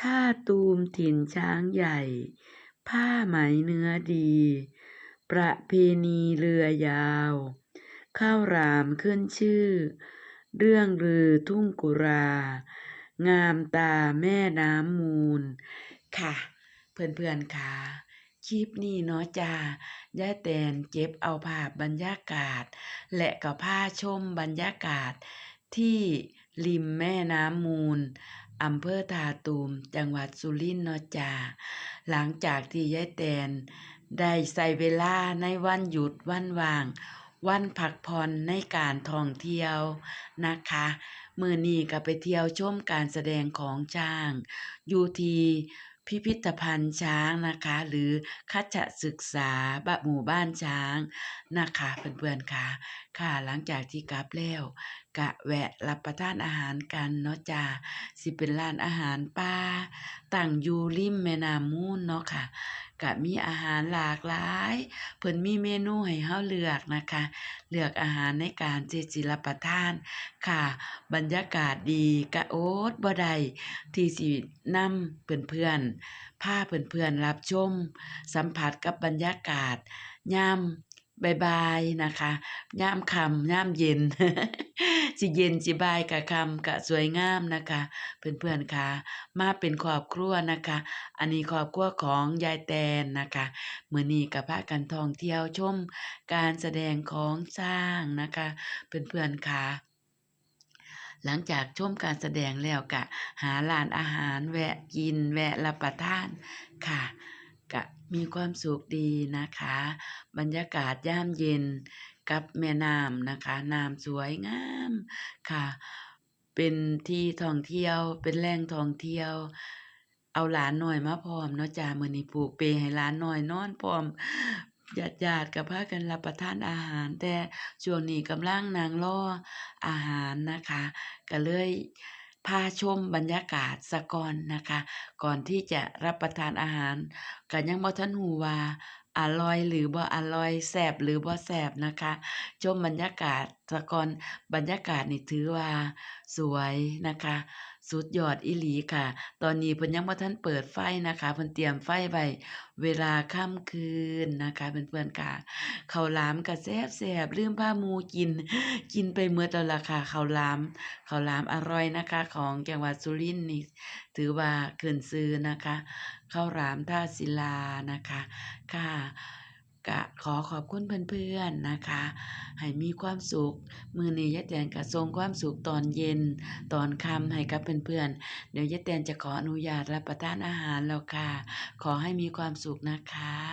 ท่าตูมถิ่นช้างใหญ่ ผ้าไหมเนื้อดี ประเพณีเรือยาว ข้าวหลามขึ้นชื่อ เรื่องลือทุ่งกุรา งามตาแม่น้ำมูล ค่ะ เพื่อนๆค่ะคลิปนี้เนาะจ้าย่าแตนเก็บเอาภาพบรรยากาศ และก็พาชมบรรยากาศที่ริมแม่น้ำมูล อำเภอทาตูม จังหวัดสุรินทร์เนาะจ้าหลังจากที่ยายแตน ได้ใส่เวลาในวันหยุดวันว่าง วันพักผ่อนในการท่องเที่ยวนะคะมื้อนี้ก็ไปเที่ยวชมการแสดงของช้าง อยู่ที่พิพิธภัณฑ์ช้างนะคะ หรือคัชศึกษาบหมู่บ้านช้างนะคะเพื่อนๆค่ะ ค่ะหลังจากที่กลับแล้วก็แวะรับประทานอาหารกันเนาะจ้าสิเป็นร้านอาหารป่าตั้งอยู่ริมแม่น้ำมูลเนาะค่ะก็มีอาหารหลากหลายเพิ่นมีเมนูให้เฮาเลือกนะคะ เลือกอาหารในการที่สิรับประทานค่ะ บรรยากาศดีก็อดบ่ได้ที่สินำเพื่อนๆพาเพื่อนๆรับชม สัมผัสกับบรรยากาศยามบายๆนะคะ ยามคำยามเย็น สิเย็นสิบายก็ค่ำก็สวยงามนะคะ เพื่อนๆค่ะ มาเป็นครอบครัวนะคะ อันนี้ครอบครัวของยายแตนนะคะมื้อนี้ก็พากันท่องเที่ยวชมการแสดงของช้างนะคะ เพื่อนๆค่ะหลังจากชมการแสดงแล้วก็หาร้านอาหารแวะกิน แวะรับประทานค่ะก็มีความสุขดีนะคะ บรรยากาศยามเย็น กับแม่น้ำนะคะ น้ำสวยงามค่ะ เป็นที่ท่องเที่ยว เป็นแหล่งท่องเที่ยว เอาหลานหน้อยมาพร้อมเนาะจ้ามือนี้ผูกเปให้หลานหน้อยนอนพร้อมญาติๆก็พากันรับประทานอาหาร แต่ช่วงนี้กำลังนั่งรออาหารนะคะ ก็เลยพาชมบรรยากาศซะก่อนนะคะ ก่อนที่จะรับประทานอาหารก็ยังบ่ทันรู้ว่า อร่อยหรือบ่อร่อยแสบหรือบ่แสบนะคะชมบรรยากาศตะกอนบรรยากาศนี่ถือว่าสวยนะคะ สุดยอดอีหลีค่ะ ตอนนี้เพิ่นยังบ่ทันเปิดไฟนะคะเพิ่นเตรียมไฟไว้เวลาค่ำคืนนะคะเพื่อนๆค่ะข้าวหลามก็แซ่บๆลืมพามูกิน กินไปหมดแล้วล่ะค่ะข้าวหลามข้าวหลามอร่อยนะคะ ของจังหวัดสุรินทร์นี่ถือว่าขึ้นชื่อนะคะข้าวหลามท่าศิลานะคะค่ะ ก็ขอขอบคุณเพื่อนๆนะคะ ให้มีความสุข มือนี้ยะแตนก็ส่งความสุขตอนเย็น ตอนค่ำให้กับเพื่อนๆ เดี๋ยวยะแตนจะขออนุญาตรับประทานอาหารแล้วค่ะ ขอให้มีความสุขนะคะ